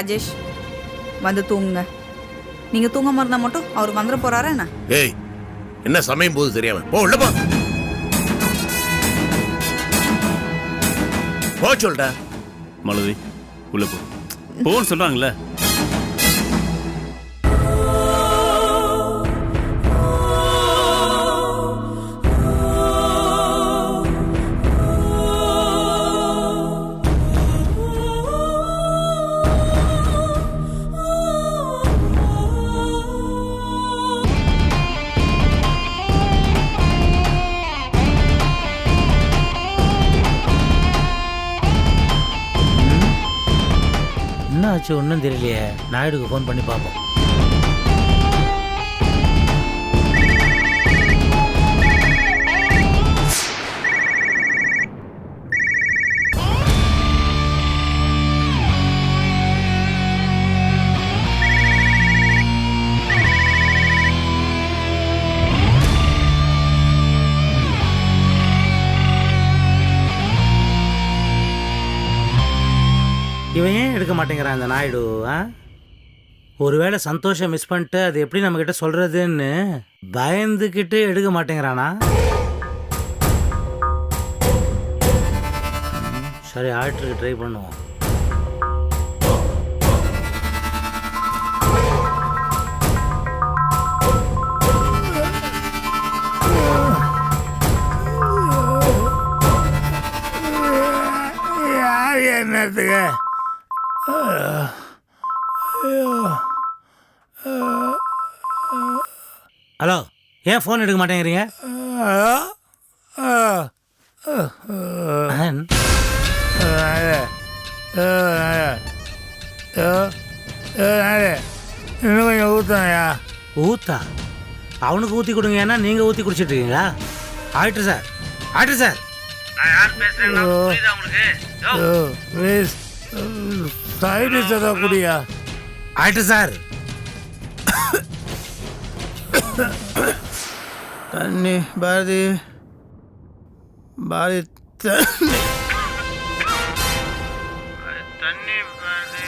ராஜேஷ் வந்து தூங்குங்க. நீங்க தூங்காம இருந்தா மட்டும் அவர் வந்துட போறாரா என்ன? ஏய் என்ன சமயம் போது தெரியாம? போ உள்ள போ. போ சொல்டா மலதி உள்ள போ. போன்னு சொல்றாங்கல்ல. ஆச்சு ஒன்றும் தெரியலையே. நாயுடுக்கு ஃபோன் பண்ணி பார்ப்போம். மாட்டேங்கிறான் இந்த நாயுடு ஆ? ஒருவேளை சந்தோஷம் மிஸ் பண்ணிட்டு அது எப்படி நம்மக்கிட்ட சொல்கிறதுன்னு பயந்துக்கிட்டு எடுக்க மாட்டேங்கிறானா? சரி ஆல்ட்ருக்கு ட்ரை பண்ணுவோம். என்னத்துக்கு? ஹலோ ஏன் ஃபோன் எடுக்க மாட்டேங்கிறீங்க. இன்னும் கொஞ்சம் ஊத்தாயா ஊத்தா? அவனுக்கு ஊற்றி கொடுங்க ஏன்னா நீங்கள் ஊற்றி குடிச்சிட்டு இருக்கீங்களா ஆயிட்டு சார் ஆயிட்டு சார். நான் யார் உங்களுக்கு? ப்ளீஸ். சைடு சதா குடியா ஆயிட்டு சார். தண்ணி பாரதி. பாரதி தண்ணி பாரதி.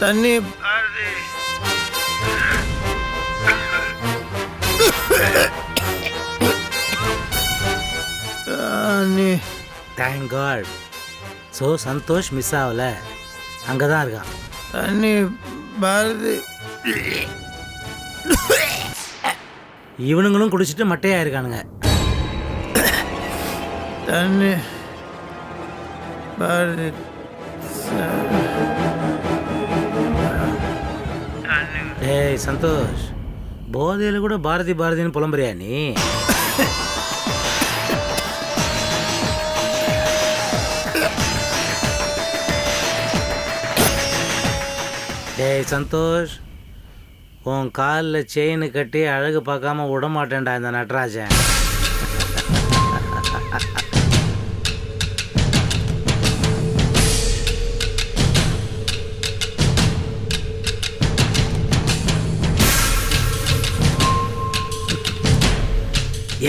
தண்ணி thank God so Santhosh miss ஆகல அங்கே தான் இருக்கான். தண்ணி பாரதி. இவனுங்களும் குடிச்சிட்டு மட்டையா இருக்கானுங்க. தண்ணி பாரதி. ஏய் சந்தோஷ். போதையில் கூட பாரதி பாரதின்னு புலம்புறியா நீ? டேய் சந்தோஷ் உன் காலில் செயின் கட்டி அழகு பார்க்காம விட மாட்டேன்டா இந்த நடராஜன்.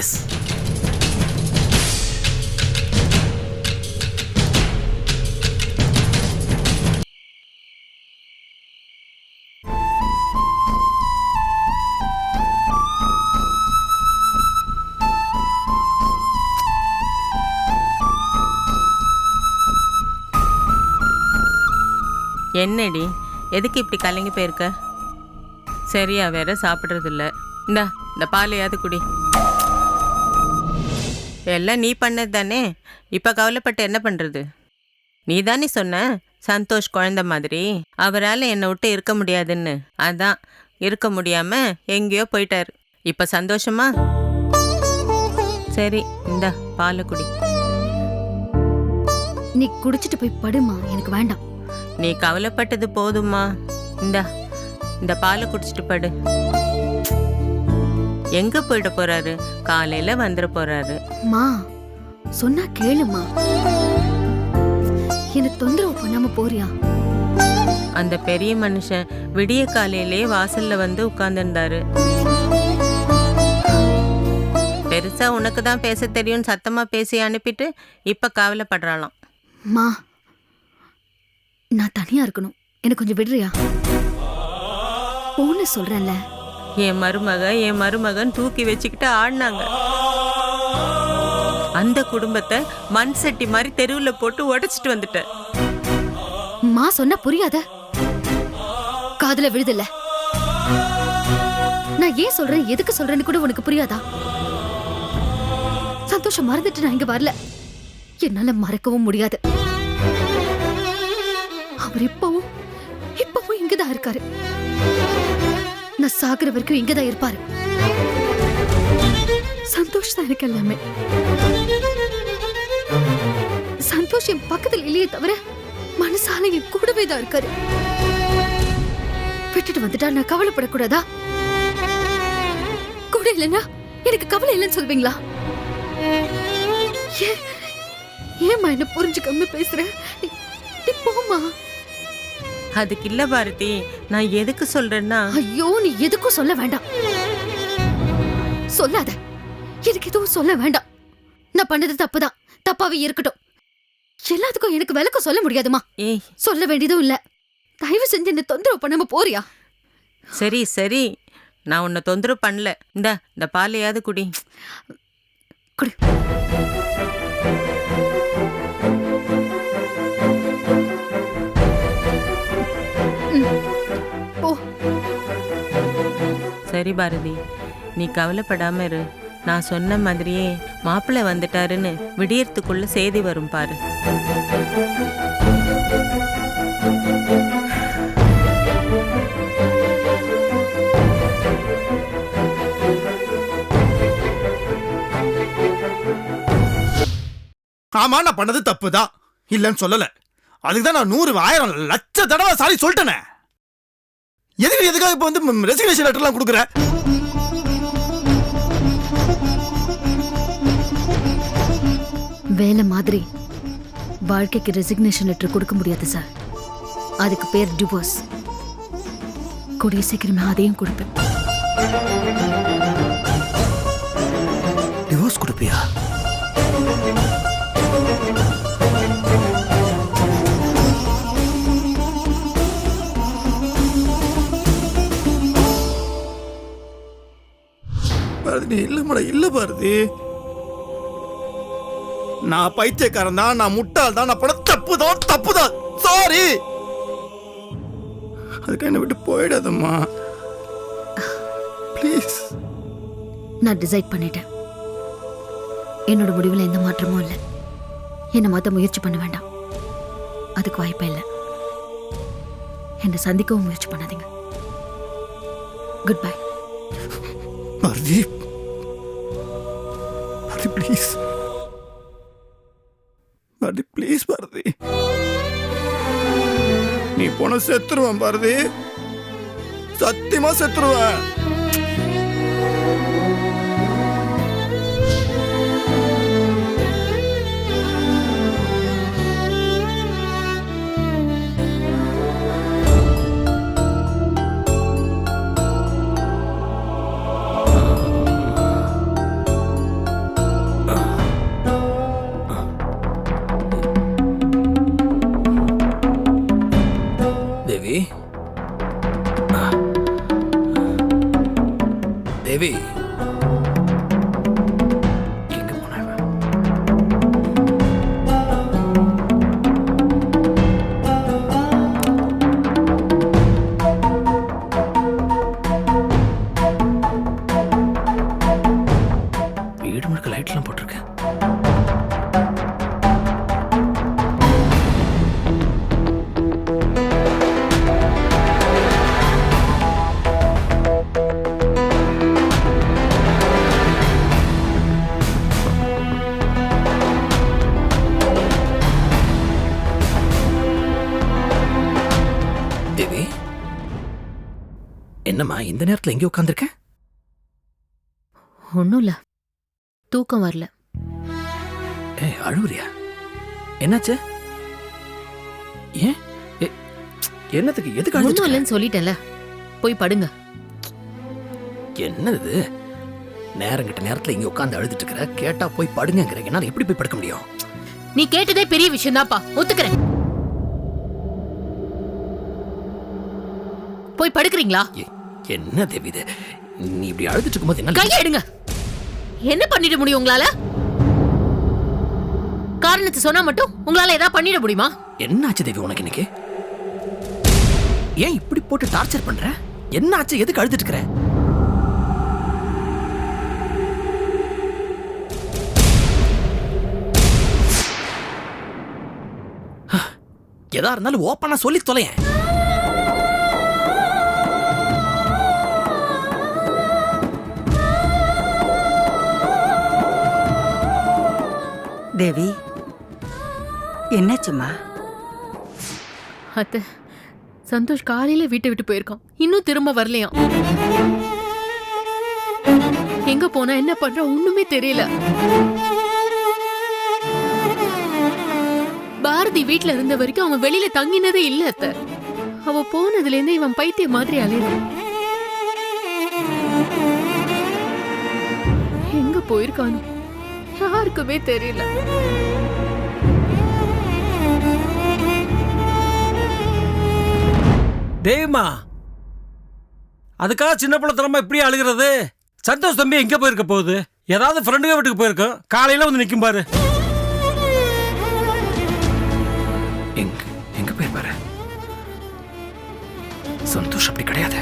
எஸ் என்னடி? எதுக்கு இப்படி கலங்கி போயிருக்க? சரியா வேற சாப்பிட்றதில்ல. இந்தா இந்த பாலையாவது குடி. எல்லாம் நீ பண்ணது தானே இப்போ கவலைப்பட்டு என்ன பண்ணுறது நீ தானே சொன்ன சந்தோஷ் குழந்த மாதிரி. அவரால் என்னை விட்டு இருக்க முடியாதுன்னு. அதான் இருக்க முடியாமல் எங்கேயோ போயிட்டார். இப்போ சந்தோஷமா? சரி இந்தா பாலை குடி. நீ குடிச்சிட்டு போய் படுமா? எனக்கு வேண்டாம். நீ கவலைப்பட்டது போதுமா இந்தா இந்த பாலை குடிச்சிட்டு படு. எங்க போயிட போறாரு? காலையில வந்துட போறாரு. மா சொன்னா கேளுமா. என்ன தொந்தரவு பண்ணாம போறியா? அந்த பெரிய மனுஷன் விடிய காலையிலே வாசல்ல வந்து உட்கார்ந்திருந்தாரு. பெருசா உனக்கு தான் பேச தெரியும்னு சத்தமா பேசி அனுப்பிட்டு இப்ப கவலைப்படுறாளாம். மா நான் தனியா இருக்கணும். எனக்கு கொஞ்சம் விடுறியா? போன்னு சொல்றேன்ல. என் மருமக என் மருமகன் தூக்கி வச்சுக்கிட்டு ஆடினாங்க. அந்த குடும்பத்தை மண் சட்டி மாதிரி தெருவில் போட்டு உடைச்சிட்டு வந்துட்டேன். மா சொன்னா புரியாத? காதுல விழுதில்ல. நான் ஏன் சொல்றேன் எதுக்கு சொல்றேன்னு கூட உனக்கு புரியாதா? சந்தோஷம் மறந்துட்டு நான் இங்க வரல. என்னால மறக்கவும் முடியாது. அவர் இப்பவும் இப்பவும் இங்கதான் இருக்காரு. நான் சாகுற வரைக்கும் இங்கதான் இருப்பாரு. சந்தோஷ் தான் எனக்கு எல்லாமே. சந்தோஷ் என் பக்கத்தில் இல்லையே தவிர மனசால என் கூடவே தான் இருக்காரு. விட்டுட்டு வந்துட்டா நான் கவலைப்படக்கூடாதா? கூட இல்லைன்னா எனக்கு கவலை இல்லைன்னு சொல்வீங்களா? ஏன் ஏமா என்ன புரிஞ்சுக்காம பேசுற? போமா அதுக்கு இல்ல பாரதி நான் எதுக்கு சொல்றேன்னா ஐயோ நீ எதுக்கும் சொல்ல வேண்டாம். சொல்லாத. எனக்கு எதுவும் சொல்ல வேண்டாம். நான் பண்ணது தப்புதான். தப்பாவே இருக்கட்டும். எல்லாத்துக்கும் எனக்கு விளக்கம் சொல்ல முடியாதுமா ஏய். சொல்ல வேண்டியதும் இல்ல. தயவு செஞ்சு என்ன தொந்தரவு பண்ணாம போறியா? சரி சரி. நான் உன்னை தொந்தரவு பண்ணல. இந்த இந்த பாலையாவது குடி. குடு. சரி பாரதி நீ கவலைப்படாம இரு. நான் சொன்ன மாதிரியே மாப்பிள்ளை வந்துட்டாருன்னு விடியறதுக்குள்ள செய்தி வரும் பாரு. ஆமா நான் பண்ணது தப்பு தான் இல்லைன்னு சொல்லல. அதுக்கு தான் நான் நூறு ஆயிரம் லட்ச தடவை சாரி சொல்லிட்டேனே. எதுக்கு எதுக்காக இப்போ வந்து ரெசிக்னேஷன் லெட்டர்லாம் கொடுக்குற? வேலை மாதிரி வாழ்க்கைக்கு ரெசிக்னேஷன் லெட்டர் கொடுக்க முடியாது சார் அதுக்கு பேர் டிவோர்ஸ் கூடிய சீக்கிரமே அதையும் கொடுப்பேன். டிவோர்ஸ் கொடுப்பியா? பாரதி. இல்ல மேடம் இல்ல பாரதி. நான் பைத்தியக்காரன் தான் நான் முட்டாள் தான் நான் பண்ண தப்பு தான் தப்பு தான். சாரி அதுக்கு என்ன விட்டு போயிடாதம்மா. ப்ளீஸ் நான் டிசைட் பண்ணிட்டேன். என்னோட முடிவில் எந்த மாற்றமும் இல்லை. என்னை மாற்ற முயற்சி பண்ண வேண்டாம். அதுக்கு வாய்ப்பே இல்லை. என்னை சந்திக்கவும் முயற்சி பண்ணாதீங்க. Good bye please Bharathi please Bharathi நீ போன செத்துருவேன் பாரதி சத்தியமா செத்துருவேன். வீடு முழுக்க லைட்லாம் போட்டிருக்கேன். தேவி என்னம்மா இந்த நேரத்துல எங்கே உட்காந்துருக்க ஒன்றும் இல்லை தூக்கம் வரல. ஏ அழுவுறியா? என்னாச்சு? ஏன்? என்னத்துக்கு எதுக்கு அழுதுட்டு இருக்க? சொல்லிட்டேன்ல. போய் படுங்க. என்னது நேரம் கிட்ட நேரத்துல இங்க உட்காந்து அழுதுட்டு இருக்கிற கேட்டா போய் படுங்கிறீங்க என்னால எப்படி போய் படுக்க முடியும்? நீ கேட்டதே பெரிய விஷயம் தான்ப்பா. ஒத்துக்கிறேன். போய் படுக்கிறீங்களா? என்ன தேவி நீ இப்படி அழுதுட்டு இருக்கும்போது என்ன கையை எடுங்க. என்ன பண்ணிட முடியும் உங்களால? காரணத்தை சொன்னா மட்டும் உங்களால ஏதாவது பண்ணிட முடியுமா? என்னாச்சு தேவி உனக்கு இன்னைக்கு? ஏன் இப்படி போட்டு டார்ச்சர் பண்ற? என்னாச்சு? எதுக்கு அழுதுட்டு இருக்கிற எதா இருந்தாலும் ஓப்பனா சொல்லி தொலையேன். தேவி என்னாச்சுமா அத்தை சந்தோஷ் காலையில வீட்டை விட்டு போயிருக்கான். இன்னும் திரும்ப வரலையாம் எங்க போனா என்ன பண்ற ஒண்ணுமே தெரியல. பாரதி வீட்டுல இருந்த வரைக்கும் அவன் வெளியில தங்கினதே இல்ல அத்தை. அவ போனதுல இருந்து இவன் பைத்திய மாதிரி அலையிறான். எங்க போயிருக்கானோ? யாருக்குமே தெரியல. தேவிமா அதுக்காக சின்ன பிள்ளைத்தனமா இப்படி அழுகிறது? சந்தோஷ் தம்பி எங்க போயிருக்க போகுது? ஏதாவது ஃப்ரெண்டுங்க வீட்டுக்கு போயிருக்கோம். காலையில வந்து நிக்கும் பாரு. எங்க எங்க போயிருப்பாரு? சந்தோஷ் அப்படி கிடையாது.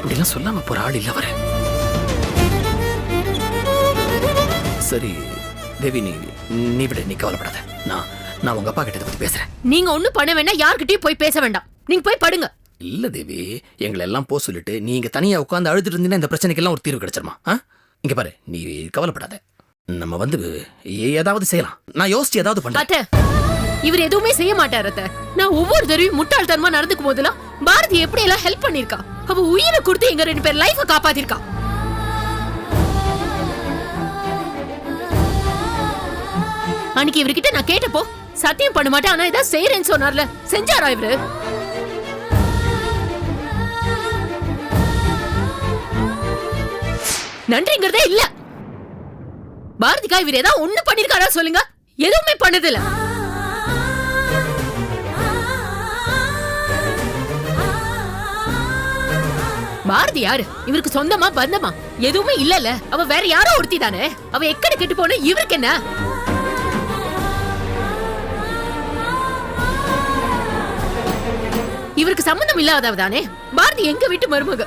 இப்படிலாம் சொல்லாம போற ஆள் இல்ல அவரு. சரி தேவி நீ நீ விட நீ கவலைப்படாத. நான் நான் உங்க அப்பா கிட்ட இதை பத்தி பேசுறேன். நீங்க ஒண்ணும் பண்ண வேண்டாம் யார்கிட்டயும் போய் பேச வேண்டாம். நீங்க போய் படுங்க. இல்ல தேவி. எங்களை எல்லாம் போ சொல்லிட்டு நீ இங்க தனியா உட்காந்து அழுதுட்டு இருந்தீங்கன்னா இந்த பிரச்சனைக்கெல்லாம் ஒரு தீர்வு கிடைச்சிருமா? ஆ? இங்க பாரு நீ கவலைப்படாத. நம்ம வந்து ஏதாவது செய்யலாம். நான் யோசிச்சு ஏதாவது பண்றேன். இவர் எதுவுமே செய்ய மாட்டார் அத்தை. நான் ஒவ்வொரு தடவையும் முட்டாள்தனமா நடந்துக்கும் போதெல்லாம் பாரதி எப்படி எல்லாம் ஹெல்ப் பண்ணிருக்கா அவ உயிரை கொடுத்து எங்க ரெண்டு பேர் லைஃப காப்பாத்திருக்கா. அன்னைக்கு இவர்கிட்ட நான் கேட்டப்போ சத்தியம் பண்ண மாட்டேன் ஆனா இதான் செய்யறேன்னு சொன்னார்ல. செஞ்சாரா இவரு? நன்றிங்கிறதே இல்ல. பாரதிக்கா இவர் ஏதாவது ஒண்ணு பண்ணிருக்காரா சொல்லுங்க. எதுவுமே பண்ணதில்ல. பாரதி யாரு? இவருக்கு சொந்தமா பந்தமா? எதுவுமே இல்லல. அவ வேற யாரோ ஒருத்தி தானே அவ எக்கடி கெட்டு போன இவருக்கு என்ன? இவருக்கு சம்பந்தம் இல்லாதவ தானே? பாரதி எங்க வீட்டு மருமக?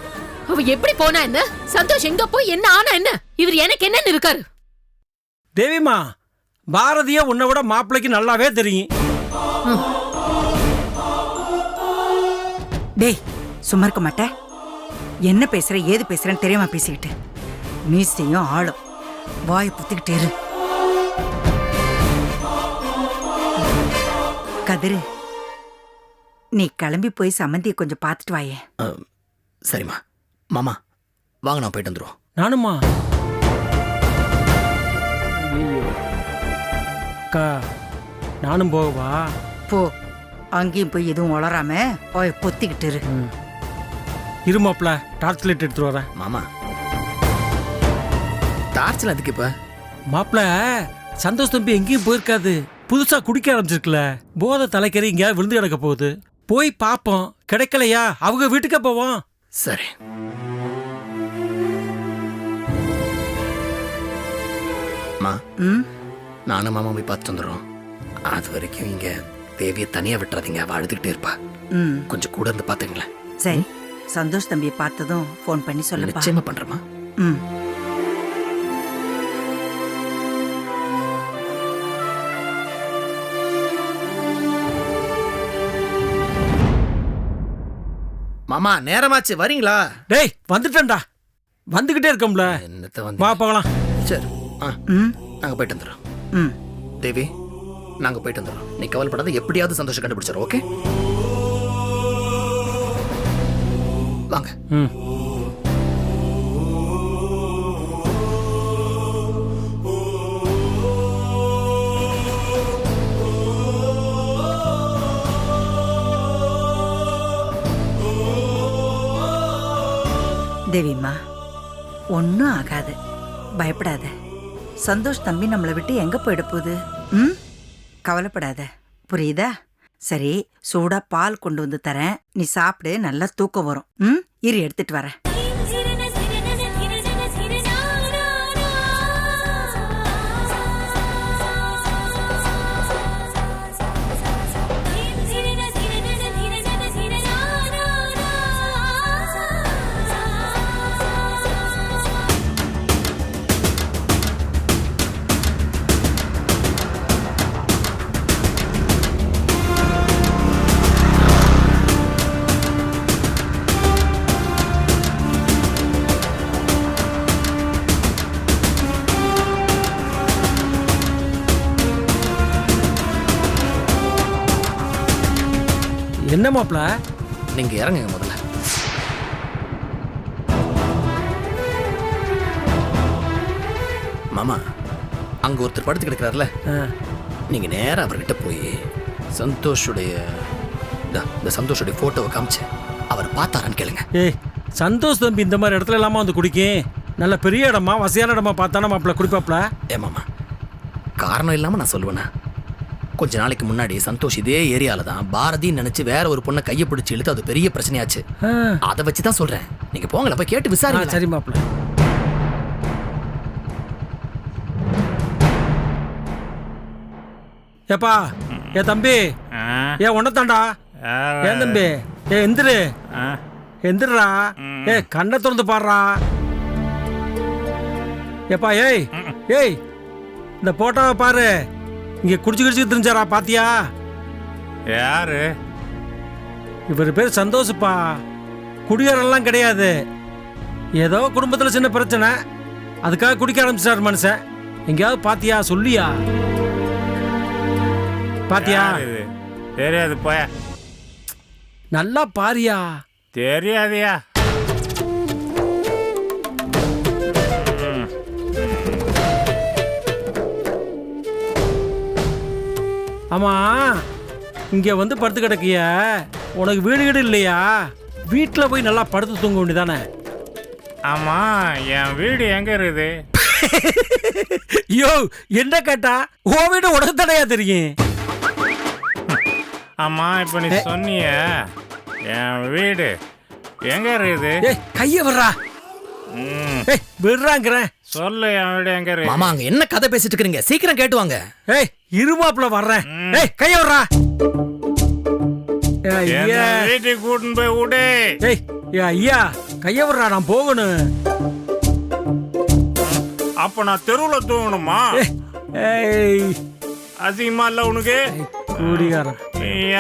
அவ எப்படி போனா என்ன? சந்தோஷ் எங்க போய் என்ன ஆனா என்ன? இவர் எனக்கு என்னன்னு இருக்காரு. தேவிமா பாரதிய உன்னை விட மாப்பிள்ளைக்கு நல்லாவே தெரியும். டேய் சும்மா இருக்க மாட்டே. என்ன பேசுற ஏது பேசுறேன்னு தெரியாம பேசிக்கிட்டு. மீசையும் ஆளும். வாயை புத்திக்கிட்டு இரு. கதிரு நீ கிளம்பி போய் சம்மந்தியை கொஞ்சம் பார்த்துட்டு வாயே. சரிம்மா. மாமா வாங்க நான் போயிட்டு வந்துருவோம். நானுமா அக்கா நானும் போவா போ அங்கேயும் போய் எதுவும் உளராம வாயை பொத்திக்கிட்டு இரு. இருமாப்ல டார்ச் லைட் எடுத்துட்டு வரேன். மாமா. டார்ச்சில் அதுக்கு இப்ப? மாப்பிள சந்தோஷ் தம்பி எங்கேயும் போயிருக்காது. புதுசா குடிக்க ஆரம்பிச்சிருக்குல. போதை தலைக்கறி எங்கேயாவது விழுந்து கிடக்க போகுது. போய் பார்ப்போம் கிடைக்கலையா? அவங்க வீட்டுக்கே போவோம். சரி. மா ம்? நானும் மாமா போய் பார்த்துட்டு வந்துடுறோம். அது வரைக்கும் இங்க தேவியை தனியா விட்டுறாதீங்க. அவ அழுதுகிட்டே இருப்பா. ம். கொஞ்சம் கூட இருந்து பாத்துங்களேன் சரி. சந்தோஷ் தம்பியை பார்த்ததும் ஃபோன் பண்ணி சொல்லுப்பா. நிச்சயமா பண்றேம்மா. ம். மாமா நேரமாச்சு. வரீங்களா? டேய் வந்துட்டேன்டா. வந்துகிட்டே இருக்கோம்ல. என்னத்த வா வந்து போகலாம். சரி. ஆ ம். நாங்க போயிட்டு வந்துடுறோம். ம். தேவி நாங்க போயிட்டு வந்துடுறோம். நீ கவலைப்படாத எப்படியாவது சந்தோஷம் கண்டுபிடிச்சிடும் ஓகே? வாங்க. ம். தேவிம்மா ஒன்றும் ஆகாது. பயப்படாத. சந்தோஷ் தம்பி நம்மளை விட்டு எங்கே போயிட போகுது? ம்? கவலைப்படாத. புரியுதா? சரி சூடாக பால் கொண்டு வந்து தரேன். நீ சாப்பிடு நல்லா தூக்கம் வரும். ம்? இரு எடுத்துட்டு வரேன். மாப்பிள. நீங்க இறங்குங்க முதல்ல. மாமா அங்க ஒருத்தர் படுத்து கிடக்குறாருல. நீங்க நேரா அவர்கிட்ட போய் சந்தோஷுடைய இந்த சந்தோஷுடைய போட்டோவை காமிச்சு அவர் பார்த்தாரான்னு கேளுங்க. ஏய் சந்தோஷ் தம்பி இந்த மாதிரி இடத்துல இல்லாம வந்து குடிக்கேன் நல்ல பெரிய இடமா வசதியான இடமா பார்த்தானா மாப்பிள குடிப்பாப்ல? மாமா காரணம் இல்லாம நான் சொல்லுவேனா? கொஞ்ச நாளைக்கு முன்னாடி சந்தோஷ் இதே ஏரியால தான் பாரதின்னு நினைச்சு வேற ஒரு பொண்ணை கையை பிடிச்சி இழுத்து அது பெரிய பிரச்சனையாச்சு. அதை வச்சு தான் சொல்றேன். நீங்க போங்களேன் போய் கேட்டு விசாரிங்க சரி மாப்பிள ஏப்பா ஏ தம்பி ஏ உன்னத்தாண்டா ஏன் தம்பி ஏ எந்திரு எந்திரா ஏ கண்ணை திறந்து பாடுறா. ஏப்பா ஏய் ஏய் இந்த போட்டோவை பாரு. இங்க குடிச்சு குடிச்சு தெரிஞ்சாரா பாத்தியா? யாரு? இவர் பேர் சந்தோஷப்பா. குடியாரெல்லாம் கிடையாது. ஏதோ குடும்பத்தில் சின்ன பிரச்சனை. அதுக்காக குடிக்க ஆரம்பிச்சிட்டார் மனுஷன். எங்கேயாவது பாத்தியா சொல்லியா? பாத்தியா? தெரியாது போய. நல்லா பாரியா. தெரியாதியா. ஆமா இங்க வந்து படுத்து கிடக்கிய. உனக்கு வீடு வீடு இல்லையா? வீட்டில் போய் நல்லா படுத்து தூங்க வேண்டியதானே? ஆமா என் வீடு எங்க இருக்குது? ஐயோ என்ன கேட்டா? ஓ வீடு உனக்கு தானையா தெரியும்? ஆமா இப்ப நீ சொன்னிய என் வீடு எங்க இருக்குது? ஏய் கைய விடுறா. ம், ஏய் விடுறாங்கிறேன். சொல்லு என் வீடு எங்க இருக்கு மாமா அங்க என்ன கதை பேசிட்டு இருக்கீங்க சீக்கிரம் கேட்டு வாங்க. ஏய் இருமாப்புல வர்றேன். ஏய் கைய ஏய், என்ன ஐயா வீட்டுக்கு கூட்டின்னு போய் விடு. ஏய் ஏ ஐயா கைய விடுறா நான் போகணும். அப்ப நான் தெருவுல தூங்கணுமா? ஏய். அசிங்கமா இல்ல உனக்கு? கூடிகாரன்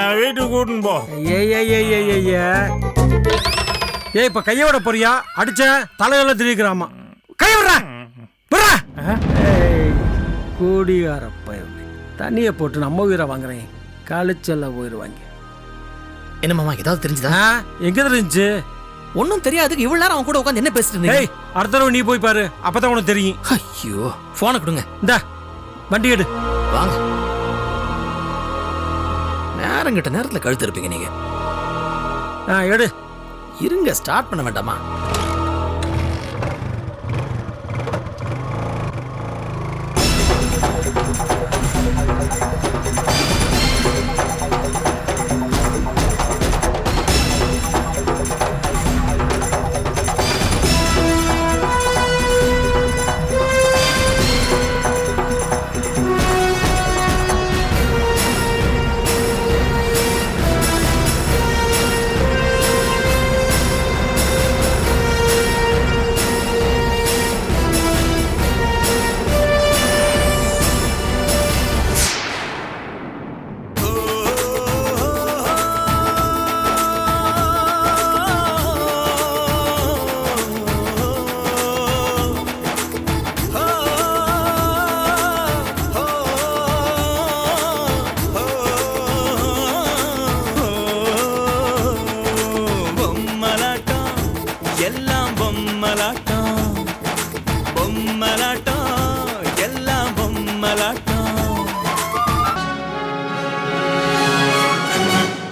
என் வீட்டுக்கு கூட்டின்னு போ. ஏய் ஏய் ஏய் ஏய் ஏய் ஏய். ஏய் இப்ப கைய விட போறியா? அடிச்ச தலையெல்லாம் திரிக்கிறாமா கை விடுறா. விடுறா. ஏய் கூடிகார பயவுளே தண்ணியை போட்டு நம்ம உயிரை வாங்குறேன். கழிச்செல்லாம் போயிடுவாங்க என்ன மாமா ஏதாவது தெரிஞ்சுதா? எங்க இருந்துச்சு ஒன்னும் தெரியாது இவ்வளவு நேரம் அவன் கூட உட்காந்து என்ன பேசிட்டு இருந்தீங்க? ஏய் அடுத்த தடவை நீ போய் பாரு. அப்பதான் உனக்கு தெரியும். ஐயோ போனை கொடுங்க. இந்த வண்டி எடு. வாங்க. நேரம் கிட்ட நேரத்துல கழுத்து இருப்பீங்க நீங்க. ஆ எடு. இருங்க ஸ்டார்ட் பண்ண வேண்டாமா?